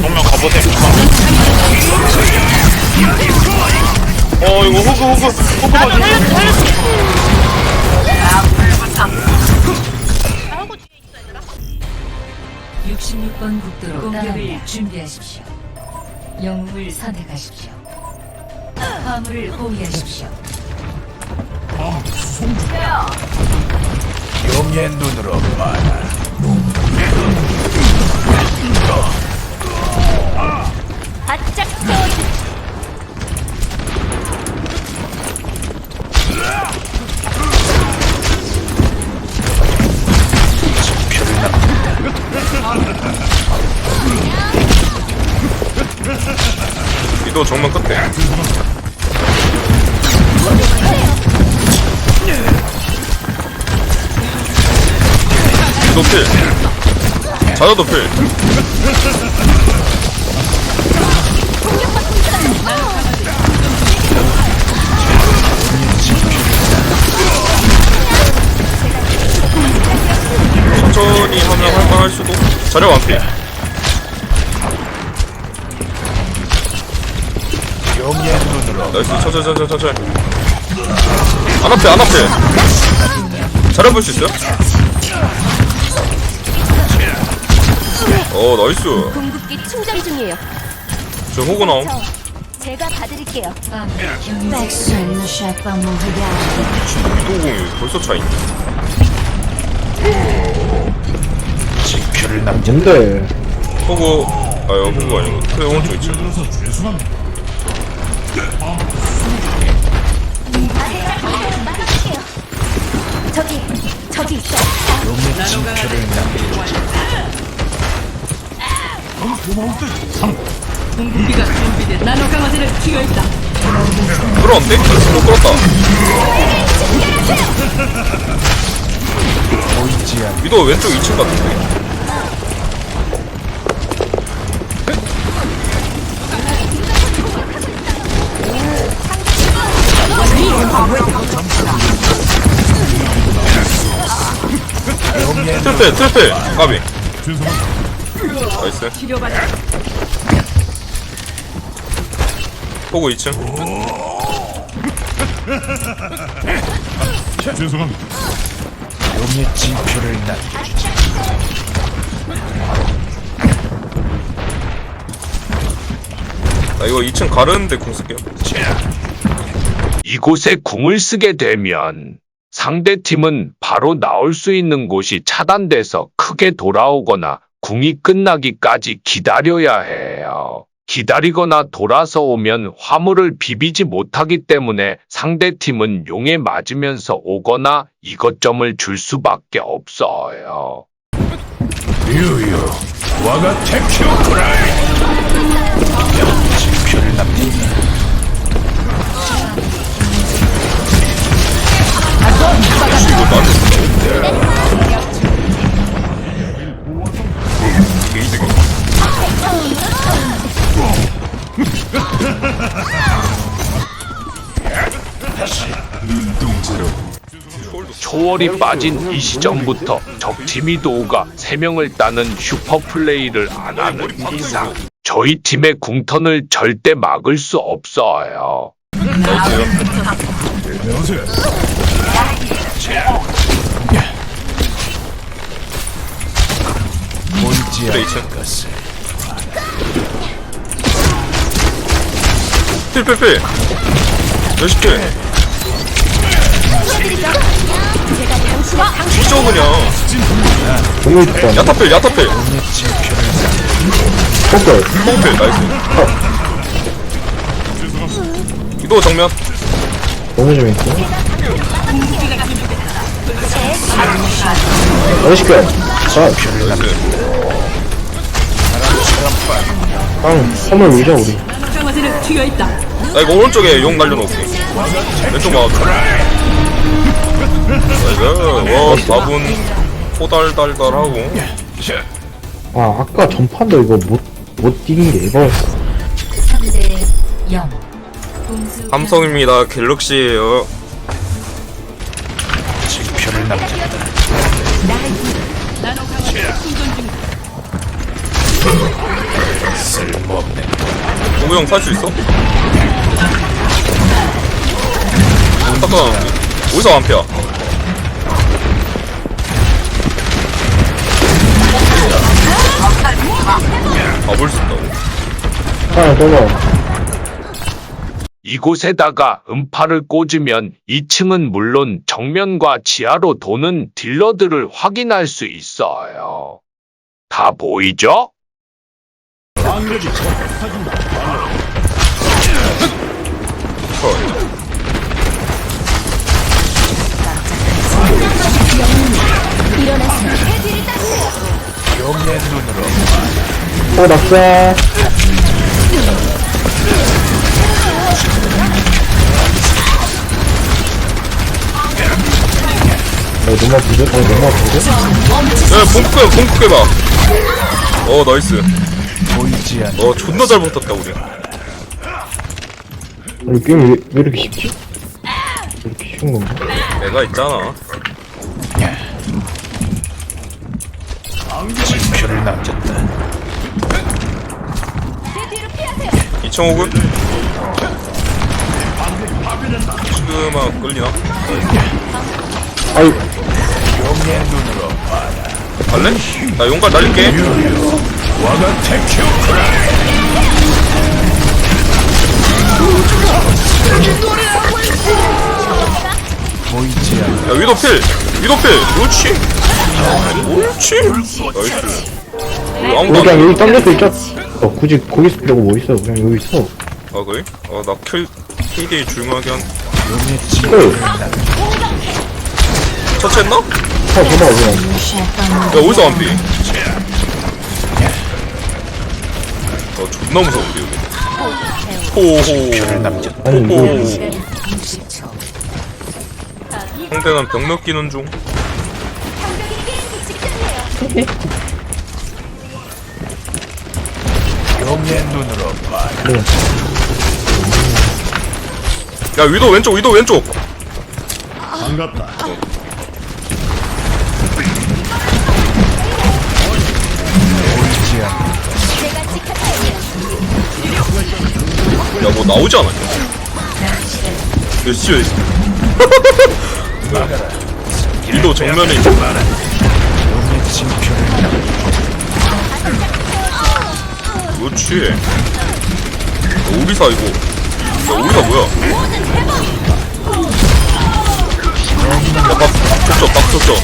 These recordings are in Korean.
정면 가보세요. 어 이거 호그 호그 호그 봐줘. 하고 뒤에 있어 얘들아 66번 국도로 공격을 준비하십시오. 영웅을 선택하십시오. 화물을 호위하십시오. 용의 눈으로 봐라. 바짝 세워 위도 정면 끝에. 위도 필. 자녀도 필. 할만할 수도. 용의 눈으로 나이스. 천천히 천천히 천천히 안 앞에 안 앞에. 잘해볼 수 있어요? 어 나이스. 궁극기 충전 중이에요. 저 호구 나옴. 저 제가 봐드릴게요. 경쟁 위도공이 벌써 차있네 남겨. 뭔데? 호구 아유 호구 아니고 그 오른쪽 있지 저기 저기 있어. 공기가 준비된 나노 강화제를 투여했다. 끌어온대? 못 끌었다 보이지 않. 위도 왼쪽 2층 같은데 트래필 트래필 까비. 나이스. 호구 2층. 용의 지표를 남겨주지. 나 이거 2층 가르는데 궁 쓸게요. 이곳에 궁을 쓰게 되면 상대팀은 바로 나올 수 있는 곳이 차단돼서 크게 돌아오거나 궁이 끝나기까지 기다려야 해요. 기다리거나 돌아서 오면 화물을 비비지 못하기 때문에 상대팀은 용에 맞으면서 오거나 이것점을 줄 수밖에 없어요. 유유. 와가 테큐 프라이. 지표를 남겨. 초월이 빠진 이 시점부터 적팀이 도우가 3명을 따는 슈퍼플레이를 안 하는 이상 저희 팀의 궁턴을 절대 막을 수 없어요. 필필필 몇십 개 정말 좋다. 야타필 야타필 포클. 뽕필 나이스 이도 정면 너무. 자, 나이스 빵, 선물 밀자, 우리. 나 이거 오른쪽에 용 날려놓을게 왼쪽 막아줘 와 4분 호달달달하고 아, 아까 전판도 이거 못, 못 이긴 게 에바였어. 3대 0. 공수 함성입니다 갤럭시에요 지표를 중이다. 우영 살수 있어? 잠깐 어디서 완패야? 가볼 수 있다고? 하나. 이곳에다가 음파를 꽂으면 2층은 물론 정면과 지하로 도는 딜러들을 확인할 수 있어요. 다 보이죠? 어, 낙사. 어, 너무 아픈데? 어, 너무? 야 봉크 봉크 깨봐 어 나이스 어 존나 잘 붙었다 우리 아니, 게임 왜, 왜 이렇게 쉽지? 왜 이렇게 쉬운 건가? 내가 있잖아 징표를 남겼다 2층 호그 지금아 끌리나? 아이, 갈래? 나 용갈 날릴게 야 위도 필! 위도 필! 그렇지! 그렇지! 나이스 우리 아무도 여기 던져서 있자. 어, 굳이 거기서 필요고 뭐 있어. 그냥 여기 있어. 아 그래? 아나 킬 KDA 중요하게 한 어, 징표를 처치했나? 야 아, 저봐, 그냥. 어디서 완피? 아 존나 무서운데 여기 호호 남겼다 아니, 이거, 호호 상대는 병력 끼는 중 야 위도 왼쪽 위도 왼쪽. 않는 야뭐 나오지 않았냐? 몇 시에 있어? 위도 정면에 있어 그렇지. 야, 오리사 이거. 야 오리사 뭐야? 야밥 쳤죠 밥 쳤죠.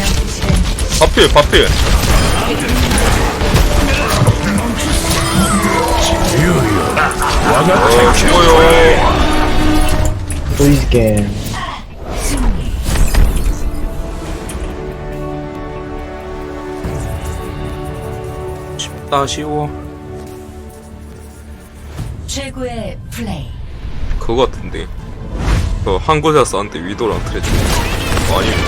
밥필 와가 어 죽어요. 보이즈 게임. 쉽다 쉬워 최고의 플레이. 그거 같은데. 그한 곳에서 싸는데 위도랑 트레 아니면.